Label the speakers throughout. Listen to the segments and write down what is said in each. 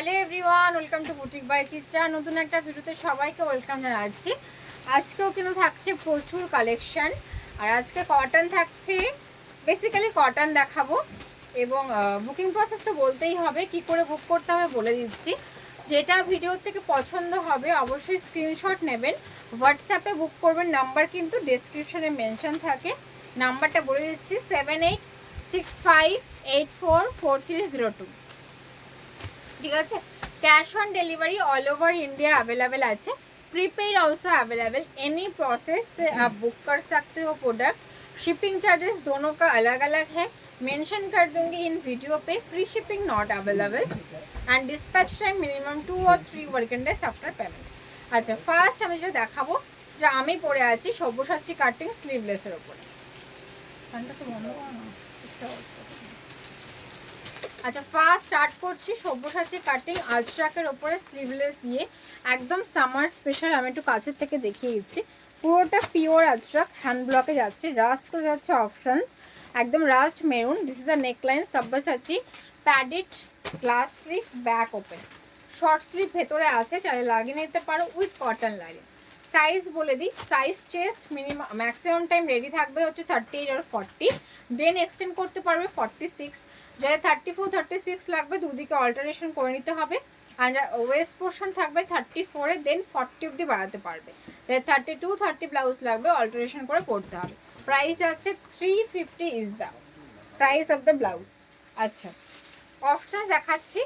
Speaker 1: Hello everyone, welcome to boutique by Chitra. নতুন একটা ভিডিওতে সবাইকে ওয়েলকাম জানাচ্ছি। আজকেও কিন্তু থাকছে প্রচুর কালেকশন। আর আজকে কটন থাকছে। বেসিক্যালি কটন দেখাবো। এবং বুকিং প্রসেস তো বলতেই হবে, কি করে বুক করতে হবে বলে দিচ্ছি। যেটা ভিডিও থেকে পছন্দ হবে, অবশ্যই স্ক্রিনশট নেবেন। হোয়াটসঅ্যাপে বুক করবেন। নাম্বার কিন্তু ডেসক্রিপশনে মেনশন থাকে। নাম্বারটা বলে দিচ্ছি seven eight six five eight four four three zero two ঠিক আছে cash on delivery all over India available আছে prepaid also available any process से आप बुक कर सकते हो प्रोडक्ट शिपिंग चार्जेस दोनों का अलग अलग है मेंशन कर दूंगी इन वीडियो पे free shipping not available and dispatch time minimum two और three working days after payment আচ্ছা ফার্স্ট আমি যেটা দেখাবো যেটা আমি পরে আছি সব্যসাচী কাটিং স্লিভলেসের ওপরে ফ্যানটা তো বন্ধ করো না ঠিকঠাক অবস্থা। আচ্ছা ফার্স্ট স্টার্ট করছি সব্যসাচী কাটিং আজরাকের ওপরে স্লিভলেস দিয়ে। একদম সামার স্পেশাল আমি একটু কাছের থেকে দেখিয়ে দিচ্ছি। পুরোটা পিওর আজরাক হ্যান্ড ব্লকে যাচ্ছে রাস্ট করে যাচ্ছে অপশনস একদম rust maroon this is the neckline Sabyasachi padded glass sleeve back open short sleeve ভেতরে আছে, চাইলে লাগিয়ে নিতে পারো উইথ কটন লাইন সাইজ বলে দিই size chest minimum maximum time ready থাকবে হচ্ছে থার্টি এইট আর ফর্টি দেন এক্সটেন্ড করতে পারবে ফর্টি সিক্স যাদের থার্টি ফোর থার্টি সিক্স লাগবে, দুদিকে অল্টারেশন করে নিতে হবে। আর ওয়েস্ট পোর্শন থাকবে থার্টি ফোরে দেন ফর্টি অব্দি বাড়াতে পারবে। যাদের থার্টি টু থার্টি ব্লাউজ লাগবে অল্টারেশন করে করতে হবে। প্রাইস আছে three fifty is the price of the blouse আচ্ছা অপশান দেখাচ্ছি।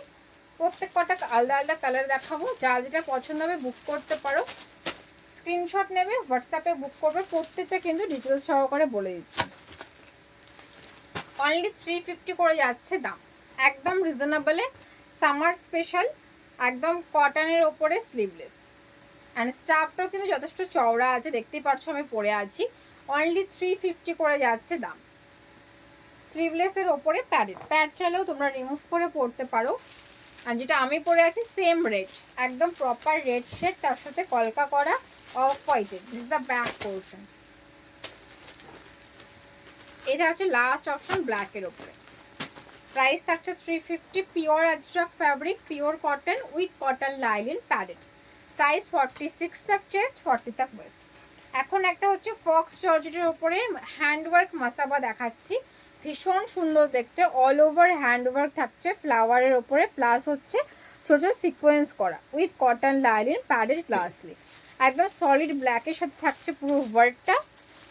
Speaker 1: প্রত্যেক কটা আলাদা আলাদা কালার দেখাবো। যা যেটা পছন্দ হবে বুক করতে পারো। স্ক্রিনশট নেবে হোয়াটসঅ্যাপে বুক করবে। প্রত্যেকটা কিন্তু ডিটেলস সহকারে বলে দিচ্ছি। অনলি থ্রি ফিফটি করে যাচ্ছে দাম। একদম রিজনেবলে সামার স্পেশাল একদম কটনের ওপরে স্লিভলেস অ্যান্ড স্টাফটাও কিন্তু যথেষ্ট চওড়া আছে, দেখতেই পাচ্ছ আমি পরে আছি। অনলি থ্রি ফিফটি করে যাচ্ছে দাম। স্লিভলেসের ওপরে প্যাডেড প্যাড চাইলেও তোমরা রিমুভ করে পরতে পারো। আর যেটা আমি পরে আছি সেম রেড একদম প্রপার রেড শেড তার সাথে কলকা করা off whited this the back portion এটা হচ্ছে লাস্ট অপশন ব্ল্যাকের ওপরে প্রাইস থাকছে three fifty pure অ্যাজস্ট্রাক fabric pure cotton with cotton lining padded size forty six থাক চেস্ট ফর্টি থাক ওয়েস্ট এখন একটা হচ্ছে ফক্স জর্জেটের ওপরে হ্যান্ডওয়ার্ক মাসাবা দেখাচ্ছি। ভীষণ সুন্দর দেখতে অল ওভার হ্যান্ডওয়ার্ক থাকছে ফ্লাওয়ারের ওপরে প্লাস হচ্ছে ছোট ছোট সিকোয়েন্স করা উইথ কটন লাইলিন প্যাডেড গ্লাসলি একদম সলিড ব্ল্যাকের সাথে থাকছে পুরো ওয়ার্কটা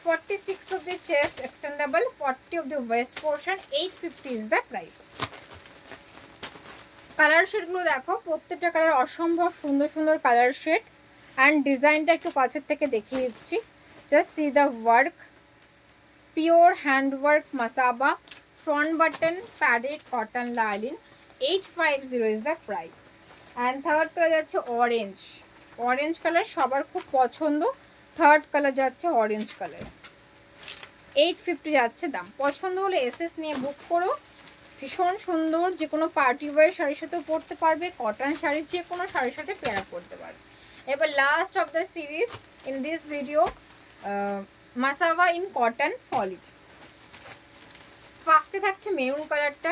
Speaker 1: 46 of the chest, extendable 40 of the waist portion 850 is the price. Colour শেডগুলো দেখো, প্রত্যেকটা কালার অসম্ভব সুন্দর সুন্দর কালার শেড অ্যান্ড ডিজাইনটা একটু কাছের থেকে দেখিয়ে দিচ্ছি। Just see the work pure hand work Masaba front button padded cotton lining eight five zero is the price and third colour যাচ্ছে অরেঞ্জ অরেঞ্জ কালার সবার খুব পছন্দ। থার্ড কালার যাচ্ছে অরেঞ্জ কালার। এইট ফিফটি যাচ্ছে দাম। পছন্দ হলে SS নিয়ে বুক করো। ভীষণ সুন্দর, যে কোনো পার্টি ওয়ার শাড়ির সাথেও পরতে পারবে কটন শাড়ির যে কোনো শাড়ির সাথে পেয়ার করতে পারবে। এবার last of the series in this video Masaba in cotton solid ফার্স্টে থাকছে মেরুন কালারটা।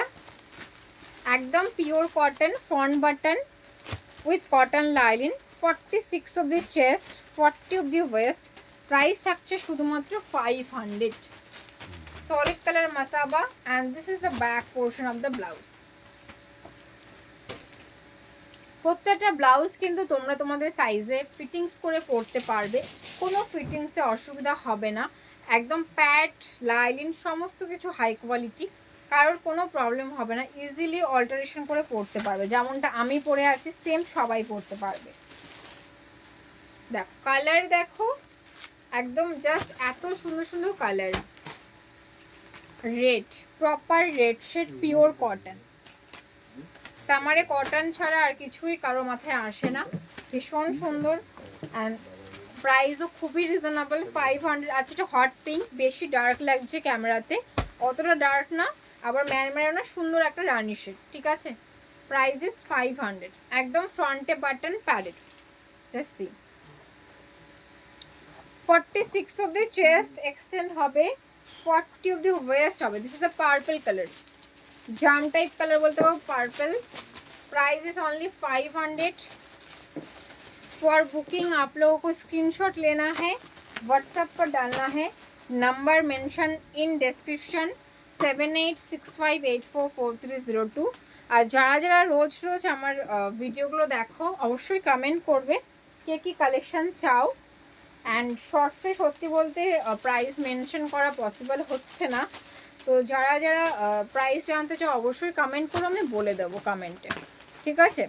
Speaker 1: একদম pure cotton front button with cotton lining forty six of the chest forty of the waist price থাকছে শুধুমাত্র five hundred solid colour Masaba and this is the back portion of the blouse প্রত্যেকটা blouse কিন্তু তোমরা তোমাদের সাইজে fittings করে পরতে পারবে। কোনো ফিটিংসে অসুবিধা হবে না। একদম প্যাড লাইলিন সমস্ত কিছু হাই কোয়ালিটি কারোর কোনো প্রবলেম হবে না। ইজিলি অল্টারেশন করে পরতে পারবে। যেমনটা আমি পরে আছি সেম সবাই পরতে পারবে। দেখো কালার দেখো, একদম জাস্ট এত সুন্দর সুন্দর colour red proper red shade pure cotton সামারে cotton ছাড়া আর কিছুই কারও মাথায় আসে না। ভীষণ সুন্দর। অ্যান্ড প্রাইসও খুবই রিজনেবল ফাইভ হান্ড্রেড আছে এটা হট পিঙ্ক বেশি ডার্ক লাগছে ক্যামেরাতে অতটা ডার্ক না, আবার ম্যারমেরো না সুন্দর একটা রানি শেড ঠিক আছে? প্রাইস ইস ফাইভ হান্ড্রেড একদম ফ্রন্টে button padded just see forty six of the chest extend হবে ফর্টি অব দি ওয়েস্ট হবে this is the purple colour jam type colour বলতে পারবো purple price is only five hundred for booking आप लोगों को screenshot लेना है WhatsApp पर डालना है number mention in description seven eight six five eight four four three zero two আর যারা যারা রোজ রোজ আমার ভিডিওগুলো দেখো অবশ্যই কমেন্ট করবে কে কী কালেকশন চাও অ্যান্ড শর্টসে সত্যি বলতে প্রাইস মেনশন করা পসিবল হচ্ছে না। তো যারা যারা প্রাইস জানতে চাও অবশ্যই কমেন্ট করো আমি বলে দেবো কমেন্টে ঠিক আছে?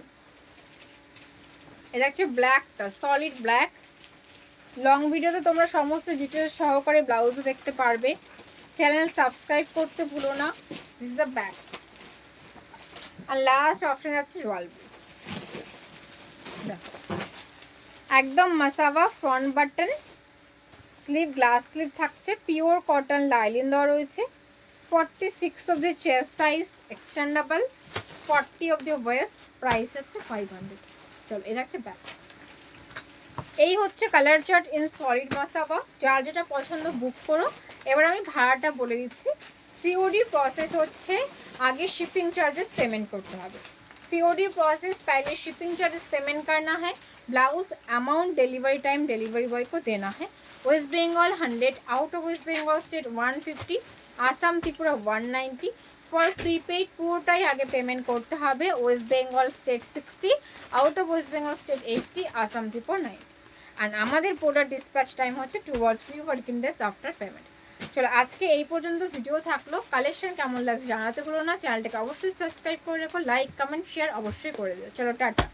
Speaker 1: এটা হচ্ছে ব্ল্যাকটা সলিড ব্ল্যাক লং ভিডিওতে তোমরা সমস্ত ডিটেলস সহকারে ব্লাউজও দেখতে পারবে। চ্যানেল সাবস্ক্রাইব করতে ভুলো না। দিস দ্য ব্যাক আর লাস্ট অপশন আছে রয়াল একদম Masaba front button sleeve glass sleeve থাকছে পিওর কটন লাইলিন দেওয়া রয়েছে forty six of the chest size extendable forty of the waist price হচ্ছে ফাইভ হান্ড্রেড চলো এটা হচ্ছে ব্যাক এই হচ্ছে colour chart in solid Masaba যার যেটা পছন্দ বুক করো এবার আমি ভাড়াটা বলে দিচ্ছি সিওডি প্রসেস হচ্ছে আগে शिपिंग चार्जेस पेमेंट करते হবে सीओडी प्रोसेस पहले शिपिंग चार्जेस पेमेंट करना है blouse amount delivery time delivery boy को देना है West Bengal hundred out of West Bengal state one fifty Assam Tripura one ninety for prepaid পুরোটাই আগে পেমেন্ট করতে হবে West Bengal state sixty out of West Bengal state eighty Assam Tripura ninety and আমাদের product dispatch time হচ্ছে two আর three working days after payment চলো আজকে এই পর্যন্ত ভিডিও থাকলো কালেকশন কেমন লাগছে জানাতে ভুলো না চ্যানেলটাকে অবশ্যই সাবস্ক্রাইব করে রেখো লাইক কমেন্ট শেয়ার অবশ্যই করে দিও চলো টাটা